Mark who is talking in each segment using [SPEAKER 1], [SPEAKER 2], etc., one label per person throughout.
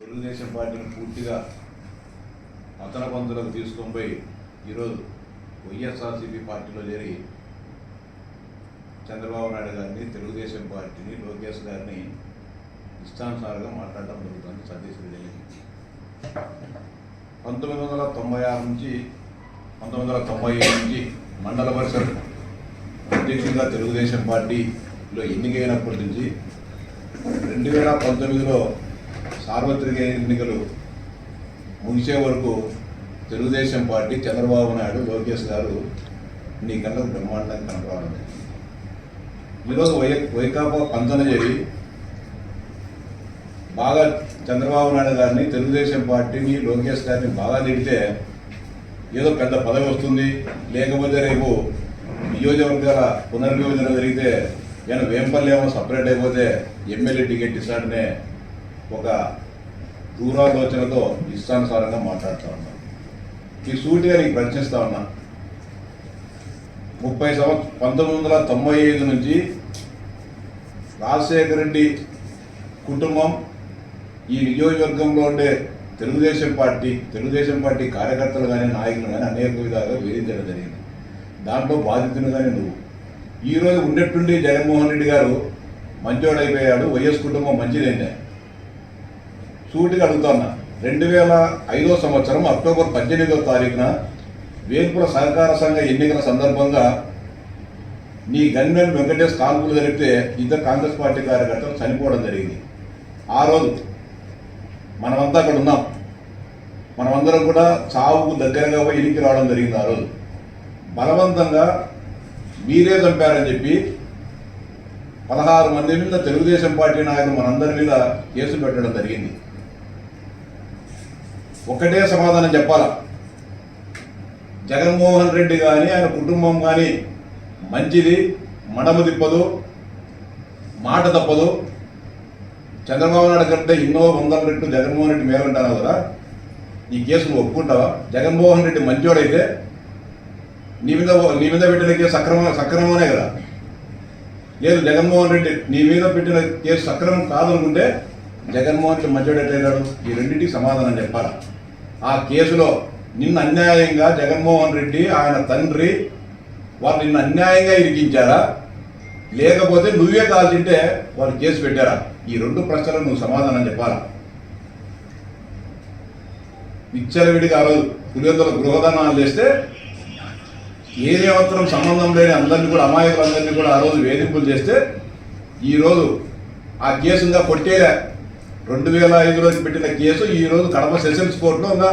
[SPEAKER 1] తెలుగుదేశం పార్టీని పూర్తిగా అతన పంతులకు తీసుకొని పోయి ఈరోజు వైఎస్ఆర్సీపీ పార్టీలో చేరి చంద్రబాబు నాయుడు గారిని తెలుగుదేశం పార్టీని లోకేష్ గారిని ఇష్టానుసారంగా మాట్లాడటం జరుగుతుంది సతీష్ రెడ్డి పంతొమ్మిది వందల తొంభై ఆరు నుంచి పంతొమ్మిది వందల తొంభై ఏడు నుంచి మండల పరిషత్ అధ్యక్షుడిగా తెలుగుదేశం పార్టీలో ఎన్నికైనప్పటి నుంచి రెండు వేల పంతొమ్మిదిలో సార్వత్రిక ఎన్నికలు ముగిసే వరకు తెలుగుదేశం పార్టీ చంద్రబాబు నాయుడు లోకేష్ గారు నీ కళ్ళకు బ్రహ్మాండంగా కనపడాలి. ఈరోజు వై వైకాపా పంతన చేరి బాగా చంద్రబాబు నాయుడు గారిని తెలుగుదేశం పార్టీని లోకేష్ గారిని బాగా తిడితే ఏదో పెద్ద పదవి వస్తుంది. లేకపోతే రేపు నియోజకవర్గాల పునర్విభజన జరిగితే నేను వేంపల్లి ఏమో సపరేట్ అయిపోతే ఎమ్మెల్యే టికెట్ ఇస్తాడనే ఒక దూరాలోచనతో ఇష్టానుసారంగా మాట్లాడుతూ ఉన్నాను ఈ సూటిగా నీకు ప్రశ్నిస్తా ఉన్నా. ముప్పై సంవత్సరం పంతొమ్మిది వందల తొంభై ఐదు నుంచి రాజశేఖర రెడ్డి కుటుంబం ఈ నియోజకవర్గంలో ఉండే తెలుగుదేశం పార్టీ తెలుగుదేశం పార్టీ కార్యకర్తలు కానీ నాయకులు కానీ అనేక విధాలుగా వేధించడం జరిగింది. దాంట్లో బాధితులు కానీ నువ్వు. ఈరోజు ఉన్నట్టుండి జగన్మోహన్ రెడ్డి గారు మంచోడైపోయాడు వైఎస్ కుటుంబం మంచిదైందే. సూటిగా అడుగుతున్నా. రెండు వేల ఐదో సంవత్సరం అక్టోబర్ పద్దెనిమిదో తారీఖున వేల్పుల సహకార సంఘ ఎన్నికల సందర్భంగా నీ గన్మెన్ వెంకటేష్ కాల్పులు జరిపితే ఇద్దరు కాంగ్రెస్ పార్టీ కార్యకర్తలు చనిపోవడం జరిగింది. ఆ రోజు మనమంతా అక్కడ ఉన్నాం. మనమందరం కూడా చావుకు దగ్గరగా పోయి ఇనికి రావడం జరిగింది ఆ రోజు. బలవంతంగా మీరే చంపారని చెప్పి పదహారు మంది మీద తెలుగుదేశం పార్టీ నాయకులు మనందరి మీద కేసు పెట్టడం జరిగింది. ఒకటే సమాధానం చెప్పాలా? జగన్మోహన్ రెడ్డి కానీ ఆయన కుటుంబం కానీ మంచిది మడమ తిప్పదు మాట తప్పదు. చంద్రబాబు నాయుడు కంటే ఎన్నో వందల రెట్లు జగన్మోహన్ రెడ్డి మేలంటారు కదా? ఈ కేసు నువ్వు ఒప్పుకుంటావా? జగన్మోహన్ రెడ్డి మంచోడైతే నీ మీద నీ మీద పెట్టిన కేసు సక్రమ సక్రమనే కదా. లేదు జగన్మోహన్ రెడ్డి నీ మీద పెట్టిన కేసు సక్రమం కాదనుకుంటే జగన్మోహన్ రెడ్డి మంచోడైపోయినాడు ఈ రెండింటికి సమాధానం చెప్పాలా? ఆ కేసులో నిన్న అన్యాయంగా జగన్మోహన్ రెడ్డి ఆయన తండ్రి వాళ్ళు నిన్ను అన్యాయంగా ఇరికించారా? లేకపోతే నువ్వే కాల్చింటే వాళ్ళు కేసు పెట్టారా? ఈ రెండు ప్రశ్నలకు నువ్వు సమాధానం చెప్పాలా? విచ్చలవిడిగా ఆ రోజు పులివెందుల గృహదానాలు చేస్తే ఏదే మాత్రం సంబంధం లేని అందరినీ కూడా అమాయకులందరినీ కూడా ఆ రోజు వేధింపులు చేస్తే ఈరోజు ఆ కేసు ఇంకా కొట్టేలే రెండు వేల ఐదులో పెట్టిన కేసు ఈ రోజు కడప సెషన్స్ కోర్టులో ఇంకా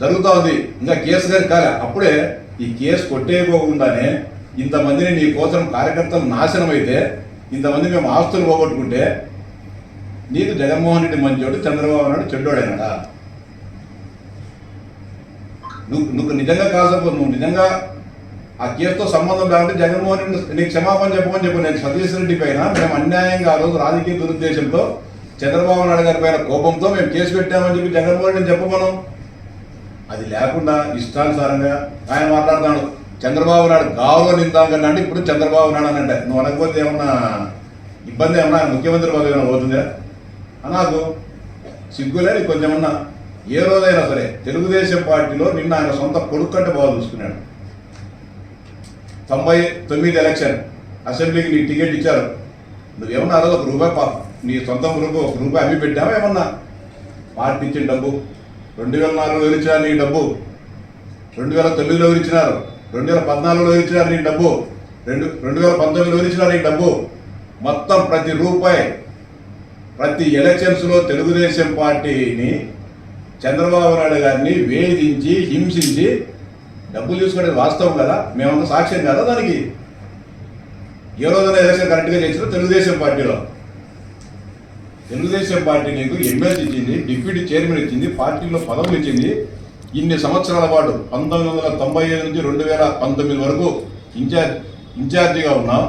[SPEAKER 1] జరుగుతూ ఉంది. ఇంకా కేసు గారి కాలే. అప్పుడే ఈ కేసు కొట్టేయకోకుండానే ఇంతమందిని నీ కోసం కార్యకర్తలు నాశనం అయితే ఇంతమంది మేము ఆస్తులు పోగొట్టుకుంటే నీకు జగన్మోహన్ రెడ్డి మంచోడు చంద్రబాబు నాయుడు చెడ్డోడైనాడా నువ్వు నువ్వు నిజంగా కాకపోతే నువ్వు నిజంగా ఆ కేసుతో సంబంధం లేకుంటే జగన్మోహన్ రెడ్డి నీకు క్షమాపణ చెప్పమని చెప్పు. నేను సతీష్ రెడ్డి పైన మేము అన్యాయంగా ఆ రోజు రాజకీయ దురుద్దేశంతో చంద్రబాబు నాయుడు గారి పైన కోపంతో మేము కేసు పెట్టామని చెప్పి జగన్మోహన్ రెడ్డి చెప్పమను. అది లేకుండా ఇష్టానుసారంగా ఆయన మాట్లాడుతాడు చంద్రబాబు నాయుడు గావులో నిందాకన్నా అంటే ఇప్పుడు చంద్రబాబు నాయుడు అని అంటే నువ్వు అనకపోతే ఏమన్నా ఇబ్బంది ఏమన్నా ముఖ్యమంత్రి పదవి ఏమైనా పోతుందా? నాకు సిగ్గులే కొంచెమన్నా కొంచెం ఏ రోజైనా సరే తెలుగుదేశం పార్టీలో నిన్న ఆయన సొంత కొడుకు కంటే బాగా చూసుకున్నాడు. తొంభై తొమ్మిది ఎలక్షన్ అసెంబ్లీకి నీకు టికెట్ ఇచ్చారు. నువ్వేమన్నా అదో ఒక రూపాయి పా నీ సొంత రూపాయి ఒక రూపాయి అమ్మి పెట్టావా ఏమన్నా? పార్టీ ఇచ్చిన డబ్బు. రెండు వేల నాలుగులో ఇచ్చినారు నీ డబ్బు. రెండు వేల తొమ్మిదిలో ఇచ్చినారు రెండు వేల పద్నాలుగులో ఇచ్చినారు నీ డబ్బు. రెండు రెండు వేల పంతొమ్మిదిలో ఇచ్చినారు నీ డబ్బు. మొత్తం ప్రతి రూపాయి ప్రతి ఎలక్షన్స్లో తెలుగుదేశం పార్టీని చంద్రబాబు నాయుడు గారిని వేధించి హింసించి డబ్బులు తీసుకునేది వాస్తవం కదా? మేమంతా సాక్ష్యం కదా దానికి? ఏ రోజున ఎలక్షన్ కరెక్ట్గా చేసినా తెలుగుదేశం పార్టీలో. తెలుగుదేశం పార్టీ నీకు ఎమ్మెల్సీ ఇచ్చింది డిప్యూటీ చైర్మన్ ఇచ్చింది పార్టీలో పదవులు ఇచ్చింది. ఇన్ని సంవత్సరాల పాటు పంతొమ్మిది వందల తొంభై ఐదు నుంచి రెండు వేల పంతొమ్మిది వరకు ఇన్ఛార్జ్ ఇన్ఛార్జిగా ఉన్నావు.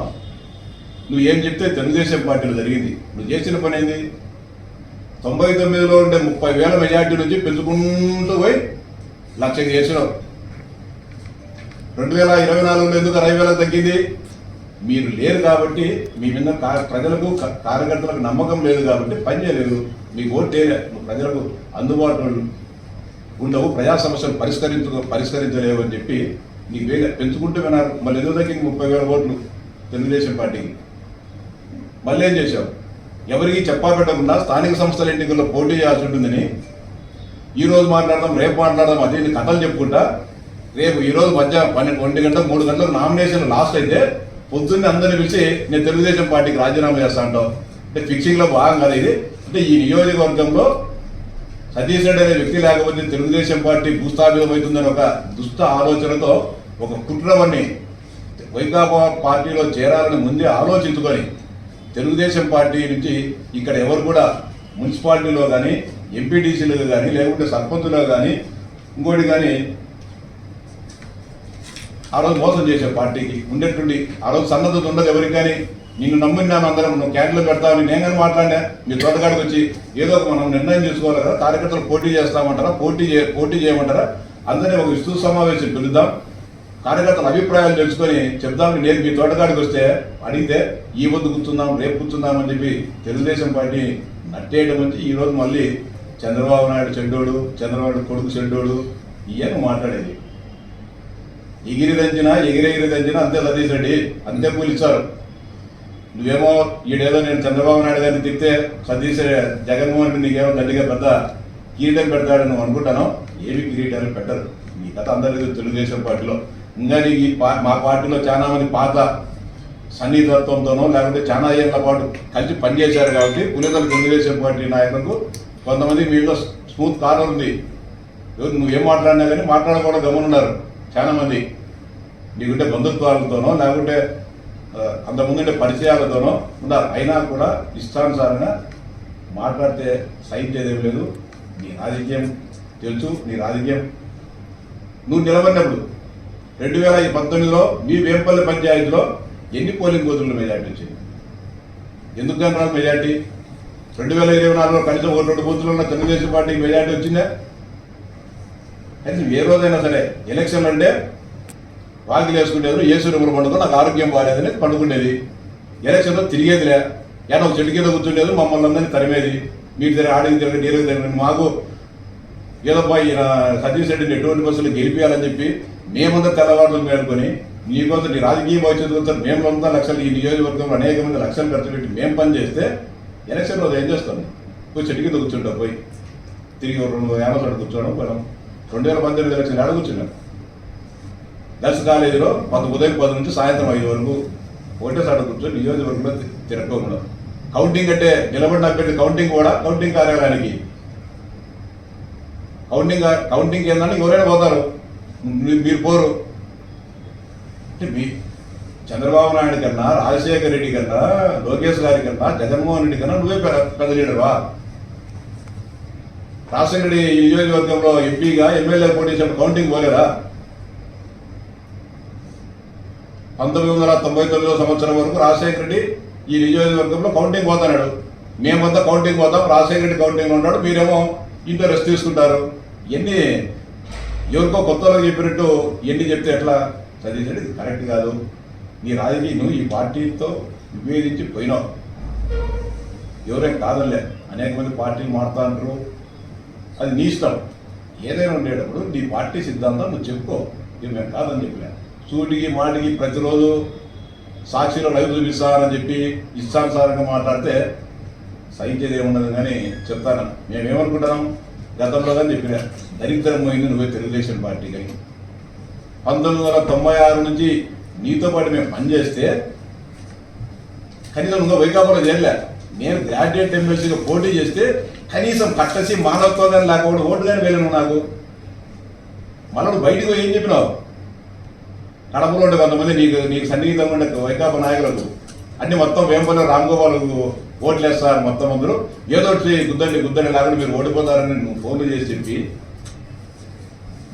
[SPEAKER 1] నువ్వు ఏం చెప్తే తెలుగుదేశం పార్టీలో జరిగింది. నువ్వు చేసిన పని ఏంది? తొంభై తొమ్మిదిలో ఉండే ముప్పై వేల మెజార్టీ నుంచి పెంచుకుంటూ పోయి లక్ష చేసినావు. రెండు వేల ఇరవై నాలుగులో ఎందుకు అరవై వేలకు తగ్గింది? మీరు లేరు కాబట్టి మీ మీద ప్రజలకు కార్యకర్తలకు నమ్మకం లేదు కాబట్టి పని చేయలేదు. మీకు ఓటు ప్రజలకు అందుబాటులో ఉండవు. ప్రజా సమస్యలు పరిష్కరించు పరిష్కరించలేవు అని చెప్పి నీకు వేగ పెంచుకుంటూ విన్నారు. మళ్ళీ ఎదురు దగ్గర ముప్పై వేల ఓట్లు తెలుగుదేశం పార్టీకి మళ్ళీ ఏం చేశావు? ఎవరికి చెప్పాబెట్టకుండా స్థానిక సంస్థల ఎన్నికల్లో పోటీ చేయాల్సి ఉంటుందని ఈరోజు మాట్లాడదాం రేపు మాట్లాడదాం అదే కథలు చెప్పుకుంటా. రేపు ఈరోజు మధ్యాహ్నం పన్నెండు ఒంటి గంట మూడు గంటలకు నామినేషన్ లాస్ట్ అయితే పొద్దున్నే అందరిని పిలిచి నేను తెలుగుదేశం పార్టీకి రాజీనామా చేస్తా అంటావు. అంటే ఫిక్సింగ్లో భాగం కదా ఇది. అంటే ఈ నియోజకవర్గంలో సతీష్ రెడ్డి అనే వ్యక్తి లేకపోతే తెలుగుదేశం పార్టీ భూస్థాపితమవుతుందని ఒక దుష్ట ఆలోచనతో ఒక కుట్రవన్నీ వైకాపా పార్టీలో చేరాలని ముందే ఆలోచించుకొని తెలుగుదేశం పార్టీ నుంచి ఇక్కడ ఎవరు కూడా మున్సిపాలిటీలో కానీ ఎంపీటీసీలో కానీ లేకుంటే సర్పంచులో కానీ ఇంకోటి కానీ ఆ రోజు మోసం చేశావు పార్టీకి. ఉండేటువంటి ఆ రోజు సన్నద్ధత ఉండదు ఎవరికి కానీ. నిన్ను నమ్మినాను అందరం. నువ్వు క్యాన్లో పెడతావని నేను కానీ మాట్లాడా మీ తోటగాడికి వచ్చి ఏదో ఒక మనం నిర్ణయం తీసుకోవాలి కదా కార్యకర్తలు పోటీ చేస్తామంటారా? పోటీ చే పోటీ చేయమంటారా? అందరినీ ఒక విస్తృత సమావేశం పిలుద్దాం. కార్యకర్తల అభిప్రాయాలు తెలుసుకొని చెప్దామని నేను మీ తోటగాడికి వస్తే అడిగితే ఈ వద్దు కూర్చుందాం రేపు కూర్చుందాం అని చెప్పి తెలుగుదేశం పార్టీ నట్టేయడం వచ్చి ఈరోజు మళ్ళీ చంద్రబాబు నాయుడు చెడ్డోడు చంద్రబాబు కొడుకు చెడ్డోడు ఇవన్నీ మాట్లాడేది. ఎగిరి దంచినా ఎగిరెగిరి దంచినా అంతే సతీష్ రెడ్డి అంతే కూలిచ్చారు. నువ్వేమో ఈడేదో నేను చంద్రబాబు నాయుడు గారిని తిప్పితే సతీష్ జగన్మోహన్ రెడ్డి నీకేమో గట్టిగా పెద్ద కిరీటం పెడతాడు నువ్వు అనుకుంటాను ఏమి కిరీటాలు పెట్టరు. నీ కథ అందరికీ తెలుగుదేశం పార్టీలో. ఇంకా నీకు ఈ పా- మా పార్టీలో చాలా మంది పాత సన్నిహితత్వంతోనో లేకపోతే చాలా ఏళ్ళ పాటు కలిసి పనిచేశారు కాబట్టి పులితల తెలుగుదేశం పార్టీ నాయకులకు కొంతమంది మీలో స్మూత్ కారణం ఉంది. నువ్వేం మాట్లాడినా కానీ మాట్లాడకుండా గమనున్నారు చాలామంది నీకుంటే బంధుత్వాలతోనో లేకుంటే ఆ, పరిచయాలతోనో ఉన్నారు. అయినా కూడా ఇష్టానుసారంగా మాట్లాడితే సైట్ సహించేదేం లేదు. నీ రాజకీయం తెలుసు నీ రాజకీయం నువ్వు నిలబడినప్పుడు రెండు వేల పంతొమ్మిదిలో మీ వేంపల్లి పంచాయతీలో ఎన్ని పోలింగ్ బూతులు మెజార్టీ వచ్చింది ఎందుకు కనుక మెజార్టీ? రెండు వేల ఇరవై నాలుగులో కనీసం ఒక రెండు బూతులు ఉన్న తెలుగుదేశం పార్టీకి మెజార్టీ వచ్చిందా? అయితే ఏ రోజైనా సరే ఎలక్షన్ అంటే వాకిలు వేసుకునేది ఏసు రూములు పండుగ నాకు ఆరోగ్యం బాగాలేదని పండుకునేది ఎలక్షన్లో తిరిగేదిలే. ఏదో ఒక చెట్టు కింద కూర్చుండేది మమ్మల్ని అందరినీ తరిమేది. మీరు తిరిగి ఆడికి తిరగండి నీరు తిరగండి మాకు ఏదో పోయి ఈయన సతీష్ రెడ్డిని ఎటువంటి బస్సులు గెలిపించాలని చెప్పి మేమంతా తెల్లవారులు మేలుకొని నీకోసం నీ రాజకీయ భవిష్యత్తు కోసం మేము వంద లక్షలు ఈ నియోజకవర్గంలో అనేక మంది లక్షలు ఖర్చు పెట్టి మేము పని చేస్తే ఎలక్షన్ రోజు ఏం చేస్తాం? పోయి చెట్టు కింద కూర్చుంటాం పోయి తిరిగి ఒక రెండు యాభై చోట కూర్చోవడం పోయినాం. రెండు వేల పంతొమ్మిది ఎలక్షన్ ఆడ కూర్చున్నాను గర్ల్స్ కాలేజీలో పది ఉదయం పది నుంచి సాయంత్రం ఐదు వరకు ఒకటే సాట కూర్చొని నియోజకవర్గంలో తిరగకుండా కౌంటింగ్ అంటే నిలబడిన అభ్యర్థి కౌంటింగ్ కూడా కౌంటింగ్ కార్యాలయానికి. కౌంటింగ్ కౌంటింగ్ ఏంటంటే ఎవరైనా పోతారు. మీరు పోరు. అంటే మీ చంద్రబాబు నాయుడు కన్నా రాజశేఖర రెడ్డి కన్నా లోకేష్ గారి కన్నా జగన్మోహన్ రెడ్డి కన్నా నువ్వే పెద్ద పెద్ద లీడర్వా? రాజశేఖర నియోజకవర్గంలో ఎంపీగా ఎమ్మెల్యే పోటీ చేసిన కౌంటింగ్ పోలేరా? పంతొమ్మిది వందల తొంభై తొమ్మిదో సంవత్సరం వరకు రాజశేఖర రెడ్డి ఈ నియోజకవర్గంలో కౌంటింగ్ పోతున్నాడు. మేమంతా కౌంటింగ్ పోతాం రాజశేఖర రెడ్డి కౌంటింగ్ ఉంటాడు మీరేమో ఇంట్లో రెస్ట్ తీసుకుంటారు. ఎన్ని ఎవరికో కొత్త వాళ్ళకి చెప్పినట్టు ఎన్ని చెప్తే ఎట్లా సతీష్ ఇది కరెక్ట్ కాదు. నీ రాజకీయ నువ్వు ఈ పార్టీతో విభేదించి పోయినావు. ఎవరేం కాదనిలే. అనేక మంది పార్టీలు మారుతా అంటారు అది నీ ఇష్టం. ఏదైనా ఉండేటప్పుడు నీ పార్టీ సిద్ధాంతం నువ్వు చెప్పుకో. నేను మేము కాదని చెప్పలే సూటికి మాటికి ప్రతిరోజు సాక్షిలో లైవ్ చూపిస్తానని చెప్పి ఇష్టానుసారంగా మాట్లాడితే సహించేది ఏముండదు కానీ చెప్తాను. మేమేమనుకుంటున్నాం? గతంలో కానీ చెప్పిన. దరిద్రం పోయింది నువ్వే తెలుగుదేశం పార్టీ కానీ. పంతొమ్మిది వందల తొంభై ఆరు నుంచి నీతో పాటు మేము పనిచేస్తే కనీసం ఇంకా వైకాపాలో చేయలే నేను గ్రాడ్యుయేట్ ఎమ్మెల్సీగా పోటీ చేస్తే కనీసం పట్టసి మానవత్వం లాగా లేకపోతే కానీ వెళ్ళను నాకు. మనడు బయటకు ఏం చెప్పినావు? కడపలో ఉండే కొంతమంది నీకు నీకు సన్నిహితంగా ఉండే వైకాపా నాయకులకు. అన్ని మొత్తం వేంపల్లి రామ్ గోపాల్కు ఓట్లు వేస్తారు మొత్తం అందరూ. ఏదో ఒకటి గుద్దండి గుద్దండి లేకుండా మీరు ఓడిపోతారని నువ్వు ఫోన్లు చేసి చెప్పి.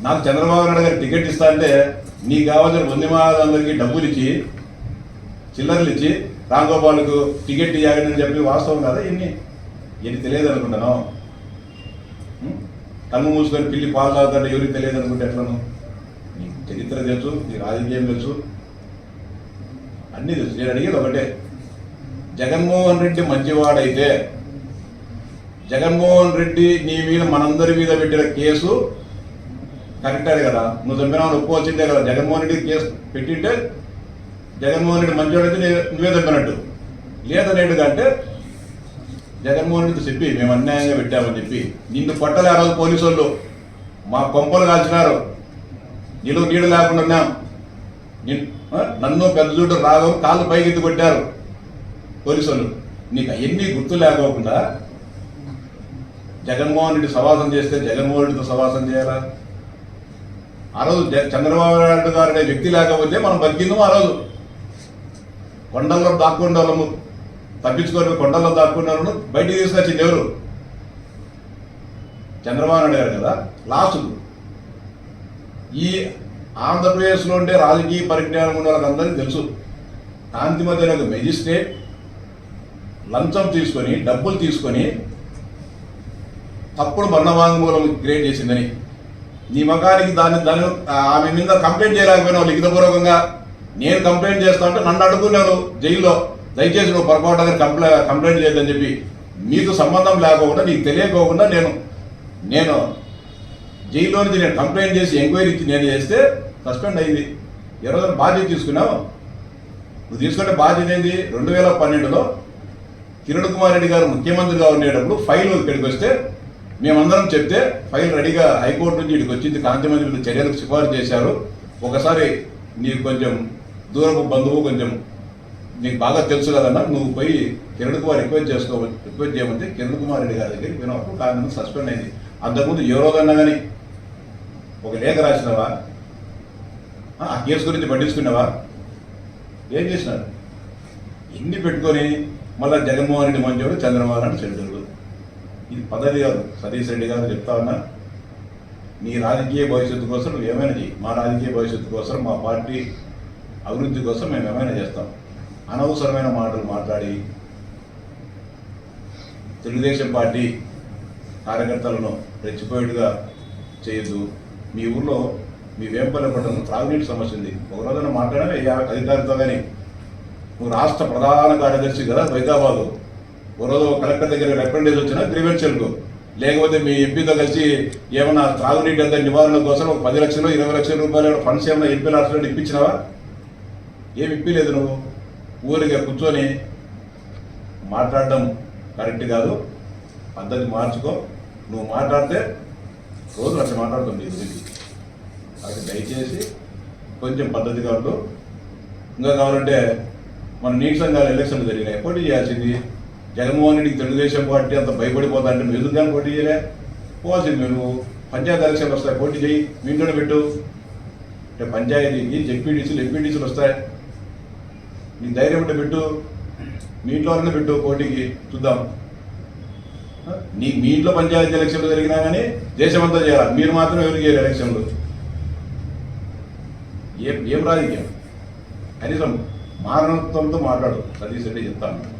[SPEAKER 1] నాకు చంద్రబాబు నాయుడు గారు టికెట్ ఇస్తా అంటే నీకు కావాల్సిన వందిమాలందరికీ డబ్బులు ఇచ్చి చిల్లర్లు ఇచ్చి రామ్ గోపాల్కు టికెట్ ఇవ్వాలని అని చెప్పి వాస్తవం కదా ఇన్ని? ఎన్ని తెలియదు అనుకుంటాను కన్ను మూసుకొని పిల్లి పాలు తాగుతాడు ఎవరికి తెలియదు అనుకుంటే ఎట్లను? నీకు చరిత్ర తెలుసు నీ రాజకీయం తెలుసు. అన్నీ తెలుసు. నేను అడిగేది ఒకటే. జగన్మోహన్ రెడ్డి మంచివాడైతే జగన్మోహన్ రెడ్డి నీ మీద మనందరి మీద పెట్టిన కేసు కరెక్టే కదా? నువ్వు చంపినావు ఒప్పుకోవాల్సిందే కదా? జగన్మోహన్ రెడ్డి కేసు పెట్టింటే జగన్మోహన్ రెడ్డి మంచివాడైతే నువ్వే చంపినట్టు. లేదనేటిదంటే అంటే జగన్మోహన్ రెడ్డి చెప్పి మేము అన్యాయంగా పెట్టామని చెప్పి నిన్ను కొట్టలే ఆ రోజు పోలీసు వాళ్ళు మా కొంపలు కాల్చినారు. నీళ్ళు నీళ్ళు లేకుండా ఉన్నాం. నన్ను పెద్ద చూడు రాఘవ్ కాళ్ళు పైకెత్తి కొట్టారు పోలీసు వాళ్ళు నీకు అవన్నీ గుర్తు లేకోకుండా జగన్మోహన్ రెడ్డి సవాసం చేస్తే జగన్మోహన్ రెడ్డితో సవాసం చేయాలా? ఆ రోజు చంద్రబాబు నాయుడు గారు అనే వ్యక్తి లేకపోతే మనం బతికిందాం ఆ రోజు? కొండల్లో దాక్కుండా వాళ్ళము తప్పించుకొని కొండల్లో దాక్కున్నారు బయటికి తీసుకొచ్చింది ఎవరు? చంద్రబాబు నాయుడు గారు కదా? లాస్ట్ ఈ ఆంధ్రప్రదేశ్లో ఉండే రాజకీయ పరిజ్ఞానం ఉన్న వాళ్ళకందరికీ తెలుసు. కాంతి మధ్య ఒక మెజిస్ట్రేట్ లంచం తీసుకొని డబ్బులు తీసుకొని తప్పుడు మరణవాంగ్మూలం క్రియేట్ చేసిందని. నీ మగానికి దాన్ని దాని ఆమె మీద కంప్లైంట్ చేయలేకపోయినావు లిఖితపూర్వకంగా నేను కంప్లైంట్ చేస్తా అంటే నన్ను అడుగున్నాను జైల్లో. దయచేసి నువ్వు పొరపాటుగా కంప్లై కంప్లైంట్ చేయొద్దని చెప్పి మీకు సంబంధం లేకోకుండా నీకు తెలియకోకుండా నేను నేను జైల్లో నుంచి నేను కంప్లైంట్ చేసి ఎంక్వైరీ నేను చేస్తే సస్పెండ్ అయింది. ఇరవై బాధ్యత తీసుకున్నావు. నువ్వు తీసుకుంటే బాధ్యత ఏంది? రెండు వేల పన్నెండులో కిరణ్ కుమార్ రెడ్డి గారు ముఖ్యమంత్రిగా ఉండేటప్పుడు ఫైల్ ఇక్కడికి వస్తే మేమందరం చెప్తే ఫైల్ రెడీగా హైకోర్టు నుంచి ఇక్కడికి వచ్చింది. కాంతిమంత్రి చర్యలకు సిఫారసు చేశారు. ఒకసారి నీకు కొంచెం దూరపు బంధువు కొంచెం నీకు బాగా తెలుసు కదన్నా నువ్వు పోయి కిరణ్ కుమార్ రిక్వెస్ట్ చేసుకో రిక్వెస్ట్ చేయమంటే కిరణ్ కుమార్ రెడ్డి గారి దగ్గరికి పోయినప్పుడు కాంగ్రెస్ సస్పెండ్ అయింది. అంతకుముందు ఏ రోజన్నా కానీ ఒక లేఖ రాసినవా? ఆ కేసు గురించి పట్టించుకున్నావా ఏం చేసినారు? ఇన్ని పెట్టుకొని మళ్ళీ జగన్మోహన్ రెడ్డి మంచోడు చంద్రబాబు నాయుడు చెడ్డోడు ఇది పద్ధతి కాదు సతీష్ రెడ్డి గారు చెప్తా ఉన్నా. నీ రాజకీయ భవిష్యత్తు కోసం ఏమైనా చేయి మా రాజకీయ భవిష్యత్తు కోసం మా పార్టీ అభివృద్ధి కోసం మేము ఏమైనా చేస్తాం. అనవసరమైన మాటలు మాట్లాడి తెలుగుదేశం పార్టీ కార్యకర్తలను రెచ్చిపోయేట్టుగా చేయొద్దు. మీ ఊర్లో మీ వేంపల్లి పట్టణంలో త్రాగునీటి సమస్య ఉంది. ఒక రోజున మాట్లాడాలి అధికారితో కానీ. నువ్వు రాష్ట్ర ప్రధాన కార్యదర్శి కదా వైదాబాదు ఒక రోజు ఒక కలెక్టర్ దగ్గర రిప్రజెంటేషన్ వచ్చినా గ్రీవెన్షన్కు లేకపోతే మీ ఎంపీతో కలిసి ఏమైనా త్రాగునీటి అంతా నివారణ కోసం ఒక పది లక్షలు ఇరవై లక్షల రూపాయలు ఫండ్స్ ఏమైనా ఎంపీ రాష్ట్రంలో ఇప్పించినావా? ఏమి ఇప్పిలేదు నువ్వు. ఊరిగా కూర్చొని మాట్లాడడం కరెక్ట్ కాదు. పద్ధతి మార్చుకో. నువ్వు మాట్లాడితే రోజు అట్లా మాట్లాడుతుంది నీ గురించి అది దయచేసి కొంచెం పద్ధతిగా ఉండు ఇంకా కావాలంటే మన నీటి సంఘాలు ఎలక్షన్లు జరిగినాయి. పోటీ చేయాల్సింది. జగన్మోహన్ రెడ్డికి తెలుగుదేశం పార్టీ అంత భయపడిపోతా అంటే నువ్వు ఎందుకు కానీ పోటీ చేయలే? పోవాల్సింది నువ్వు పంచాయతీ ఎలక్షన్లు వస్తాయి. పోటీ చేయి. మీ ఇంట్లోనే పెట్టు. అంటే పంచాయతీకి జెడ్పీటీసీలు ఎంపీటీసీలు వస్తాయి. నీ ధైర్యం ఉంటే పెట్టు. మీ ఇంట్లోనే పెట్టు పోటీకి చూద్దాం. నీ మీ ఇంట్లో పంచాయతీ ఎలక్షన్లు జరిగినా కానీ దేశమంతా చేయాలి? మీరు మాత్రం ఎవరికి చేయరు ఎలక్షన్లు. ఏం ఏం రాజకీయం? కనీసం మారణత్వంతో మాట్లాడు. సతీష్ రెడ్డి చెప్తాను.